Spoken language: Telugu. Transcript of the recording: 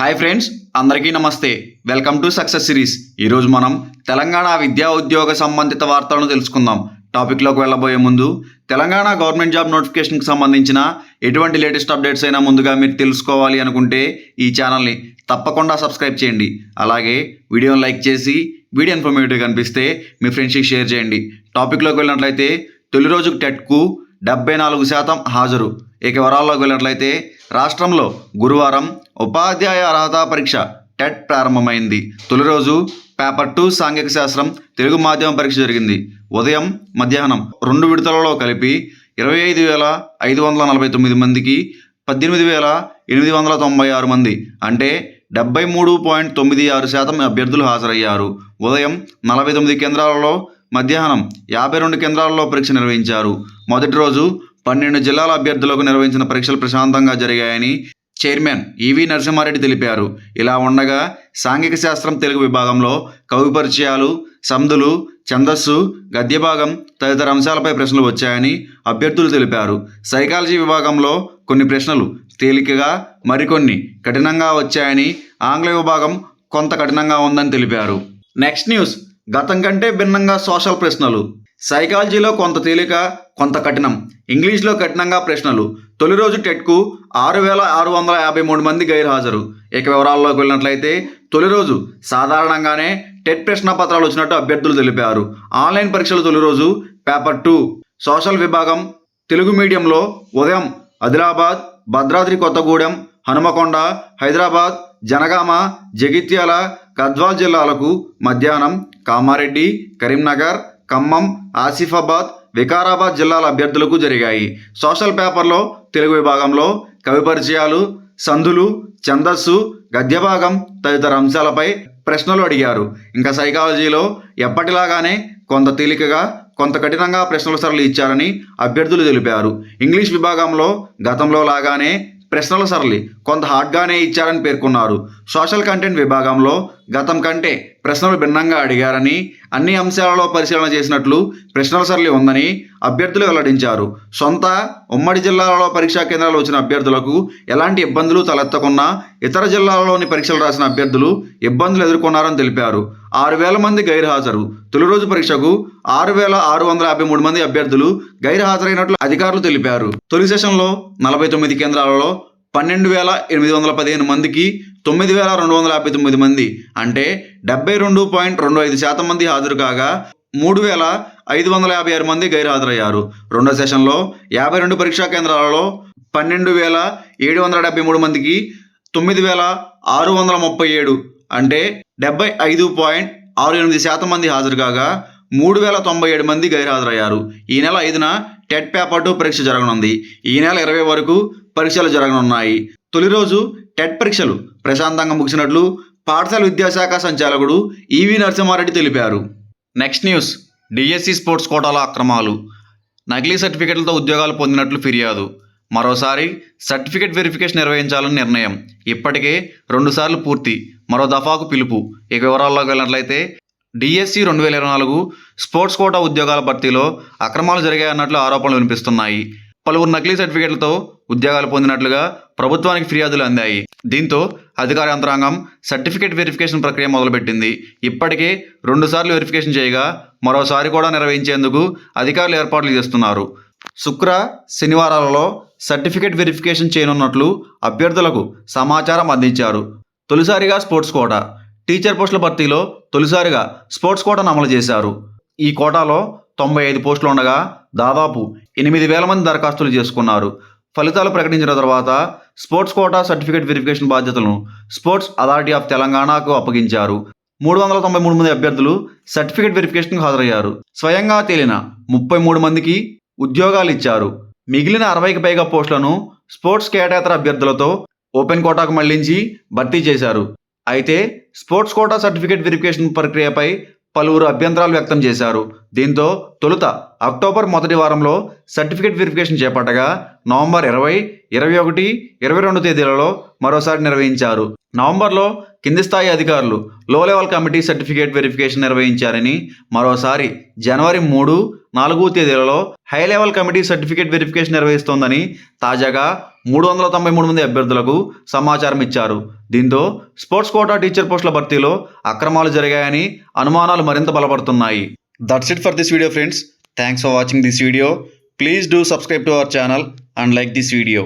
హాయ్ ఫ్రెండ్స్ అందరికీ నమస్తే. Welcome to success series. ఈరోజు మనం తెలంగాణ విద్యా ఉద్యోగ సంబంధిత వార్తలను తెలుసుకుందాం. టాపిక్లోకి వెళ్ళబోయే ముందు తెలంగాణ గవర్నమెంట్ జాబ్ నోటిఫికేషన్కి సంబంధించిన ఎటువంటి లేటెస్ట్ అప్డేట్స్ అయినా ముందుగా మీరు తెలుసుకోవాలి అనుకుంటే ఈ ఛానల్ని తప్పకుండా సబ్స్క్రైబ్ చేయండి. అలాగే వీడియోని లైక్ చేసి వీడియో ఇన్ఫర్మేటివ్ కనిపిస్తే మీ ఫ్రెండ్స్కి షేర్ చేయండి. టాపిక్లోకి వెళ్ళినట్లయితే తొలి రోజుకు టెట్కు డెబ్బై నాలుగు శాతం హాజరు. ఇక వివరాల్లోకి వెళ్ళినట్లయితే రాష్ట్రంలో గురువారం ఉపాధ్యాయ అర్హత పరీక్ష టెట్ ప్రారంభమైంది. తొలి రోజు పేపర్ టూ సాంఘిక శాస్త్రం తెలుగు మాధ్యమం పరీక్ష జరిగింది. ఉదయం మధ్యాహ్నం రెండు విడతలలో కలిపి ఇరవై ఐదు వేల ఐదు వందల నలభై తొమ్మిది మందికి పద్దెనిమిది వేల ఎనిమిది వందల తొంభై ఆరు మంది అంటే డెబ్బై మూడు పాయింట్ తొమ్మిది ఆరు శాతం అభ్యర్థులు హాజరయ్యారు. ఉదయం నలభై తొమ్మిది కేంద్రాలలో మధ్యాహ్నం యాభై రెండు కేంద్రాలలో పరీక్ష నిర్వహించారు. మొదటి రోజు పన్నెండు జిల్లాల అభ్యర్థులకు నిర్వహించిన పరీక్షలు ప్రశాంతంగా జరిగాయని చైర్మన్ ఈవి నరసింహారెడ్డి తెలిపారు. ఇలా ఉండగా సాంఘిక శాస్త్రం తెలుగు విభాగంలో కవి పరిచయాలు సందులు ఛందస్సు గద్యభాగం తదితర అంశాలపై ప్రశ్నలు వచ్చాయని అభ్యర్థులు తెలిపారు. సైకాలజీ విభాగంలో కొన్ని ప్రశ్నలు తేలికగా మరికొన్ని కఠినంగా వచ్చాయని ఆంగ్ల విభాగం కొంత కఠినంగా ఉందని తెలిపారు. Next news. గతం కంటే భిన్నంగా సోషల్ ప్రశ్నలు. సైకాలజీలో కొంత తేలిక కొంత కఠినం. ఇంగ్లీష్లో కఠినంగా ప్రశ్నలు. తొలి రోజు టెట్కు ఆరు వేల ఆరు వందల యాభై మూడు మంది గైర్హాజరు. ఇక వివరాల్లోకి వెళ్ళినట్లయితే తొలి రోజు సాధారణంగానే టెట్ ప్రశ్న పత్రాలు వచ్చినట్టు అభ్యర్థులు తెలిపారు. ఆన్లైన్ పరీక్షలు తొలి రోజు పేపర్ టూ. సోషల్ విభాగం తెలుగు మీడియంలో ఉదయం ఆదిలాబాద్ భద్రాద్రి కొత్తగూడెం హనుమకొండ హైదరాబాద్ జనగామ జగిత్యాల గద్వాల్ జిల్లాలకు మధ్యాహ్నం కామారెడ్డి కరీంనగర్ ఖమ్మం ఆసిఫాబాద్ వికారాబాద్ జిల్లాల అభ్యర్థులకు జరిగాయి. సోషల్ పేపర్లో తెలుగు విభాగంలో కవి పరిచయాలు సందులు ఛందస్సు గద్యభాగం తదితర అంశాలపై ప్రశ్నలు అడిగారు. ఇంకా సైకాలజీలో ఎప్పటిలాగానే కొంత తేలికగా కొంత కఠినంగా ప్రశ్నల సరళి ఇచ్చారని అభ్యర్థులు తెలిపారు. ఇంగ్లీష్ విభాగంలో గతంలో లాగానే ప్రశ్నల సరళి. కొంత హాట్గానే ఇచ్చారని పేర్కొన్నారు. సోషల్ కంటెంట్ విభాగంలో గతం కంటే ప్రశ్నలు భిన్నంగా అడిగారని అన్ని అంశాలలో పరిశీలన చేసినట్లు ప్రశ్నల సరళి ఉందని అభ్యర్థులు వెల్లడించారు. సొంత ఉమ్మడి జిల్లాలలో పరీక్షా కేంద్రాలు వచ్చిన అభ్యర్థులకు ఎలాంటి ఇబ్బందులు తలెత్తకున్నా ఇతర జిల్లాలలోని పరీక్షలు రాసిన అభ్యర్థులు ఇబ్బందులు ఎదుర్కొన్నారని తెలిపారు. ఆరు వేల మంది గైర్హాజరు. తొలి రోజు పరీక్షకు ఆరు వేల ఆరు వందల యాభై మూడు మంది అభ్యర్థులు గైర్హాజరైనట్లు అధికారులు తెలిపారు. తొలి సెషన్లో నలభై తొమ్మిది కేంద్రాలలో పన్నెండు వేల ఎనిమిది వందల పదిహేను మందికి తొమ్మిది వేల రెండు వందల యాభై తొమ్మిది మంది అంటే డెబ్బై రెండు పాయింట్ రెండు ఐదు శాతం మంది హాజరు కాగా మూడు వేల ఐదు వందల యాభై ఆరు మంది గైర్హాజరయ్యారు. రెండో సెషన్లో యాభై రెండు పరీక్షా కేంద్రాలలో పన్నెండు వేల ఏడు వందల డెబ్బై మూడు మందికి తొమ్మిది వేల ఆరు వందల ముప్పై ఏడు అంటే డెబ్బై ఐదు పాయింట్ ఆరు ఎనిమిది శాతం మంది హాజరు కాగా మూడు వేల తొంభై ఏడు మంది గైర్హాజరయ్యారు. ఈ నెల ఐదున టెట్ పేపర్ టూ పరీక్ష జరగనుంది. ఈ నెల ఇరవై వరకు పరీక్షలు జరగనున్నాయి. తొలి రోజు టెట్ పరీక్షలు ప్రశాంతంగా ముగిసినట్లు పాఠశాల విద్యాశాఖ సంచాలకుడు ఈవి నరసింహారెడ్డి తెలిపారు. నెక్స్ట్ న్యూస్ డిఎస్సి స్పోర్ట్స్ కోటాల అక్రమాలు. నకిలీ సర్టిఫికెట్లతో ఉద్యోగాలు పొందినట్లు ఫిర్యాదు. మరోసారి సర్టిఫికెట్ వెరిఫికేషన్ నిర్వహించాలని నిర్ణయం. ఇప్పటికే రెండుసార్లు పూర్తి. మరో దఫాకు పిలుపు. ఇక వివరాల్లోకి వెళ్ళినట్లయితే డిఎస్సి రెండు వేల ఇరవై నాలుగు స్పోర్ట్స్ కోటా ఉద్యోగాల భర్తీలో అక్రమాలు జరిగాయన్నట్లు ఆరోపణలు వినిపిస్తున్నాయి. పలువురు నకిలీ సర్టిఫికెట్లతో ఉద్యోగాలు పొందినట్లుగా ప్రభుత్వానికి ఫిర్యాదులు అందాయి. దీంతో అధికార యంత్రాంగం సర్టిఫికెట్ వెరిఫికేషన్ ప్రక్రియ మొదలుపెట్టింది. ఇప్పటికే రెండుసార్లు వెరిఫికేషన్ చేయగా మరోసారి కూడా నిర్వహించేందుకు అధికారులు ఏర్పాట్లు చేస్తున్నారు. శుక్ర శనివారాలలో సర్టిఫికేట్ వెరిఫికేషన్ చేయనున్నట్లు అభ్యర్థులకు సమాచారం అందించారు. తొలిసారిగా స్పోర్ట్స్ కోటా. టీచర్ పోస్టుల భర్తీలో తొలిసారిగా స్పోర్ట్స్ కోటాను అమలు చేశారు. ఈ కోటాలో తొంభై ఐదు పోస్టులు ఉండగా దాదాపు ఎనిమిది వేల మంది దరఖాస్తులు చేసుకున్నారు. ఫలితాలు ప్రకటించిన తర్వాత స్పోర్ట్స్ కోటా సర్టిఫికేట్ వెరిఫికేషన్ బాధ్యతలను స్పోర్ట్స్ అథారిటీ ఆఫ్ తెలంగాణకు అప్పగించారు. మూడు వందల తొంభై మూడు మంది అభ్యర్థులు సర్టిఫికేట్ వెరిఫికేషన్కు హాజరయ్యారు. స్వయంగా తేలిన ముప్పై మూడు మందికి ఉద్యోగాలు ఇచ్చారు. మిగిలిన అరవైకి పైగా పోస్టులను స్పోర్ట్స్ కేటాయతర అభ్యర్థులతో ఓపెన్ కోటాకు మళ్ళించి భర్తీ చేశారు. అయితే స్పోర్ట్స్ కోటా సర్టిఫికేట్ వెరిఫికేషన్ ప్రక్రియపై పలువురు అభ్యంతరాలు వ్యక్తం చేశారు. దీంతో తొలుత అక్టోబర్ మొదటి వారంలో సర్టిఫికేట్ వెరిఫికేషన్ చేపట్టగా నవంబర్ ఇరవై ఇరవై ఒకటి ఇరవై రెండు తేదీలలో మరోసారి నిర్వహించారు. నవంబర్లో కింది స్థాయి అధికారులు low level committee certificate verification నిర్వహించారని మరోసారి జనవరి మూడు నాలుగు తేదీలలో high level committee certificate verification నిర్వహిస్తోందని తాజాగా మూడు వందల తొంభై మూడు మంది అభ్యర్థులకు సమాచారం ఇచ్చారు. దీంతో స్పోర్ట్స్ కోటా టీచర్ పోస్టుల భర్తీలో అక్రమాలు జరిగాయని అనుమానాలు మరింత బలపడుతున్నాయి. That's it for this video friends thanks for watching this video please do subscribe to our channel and like this video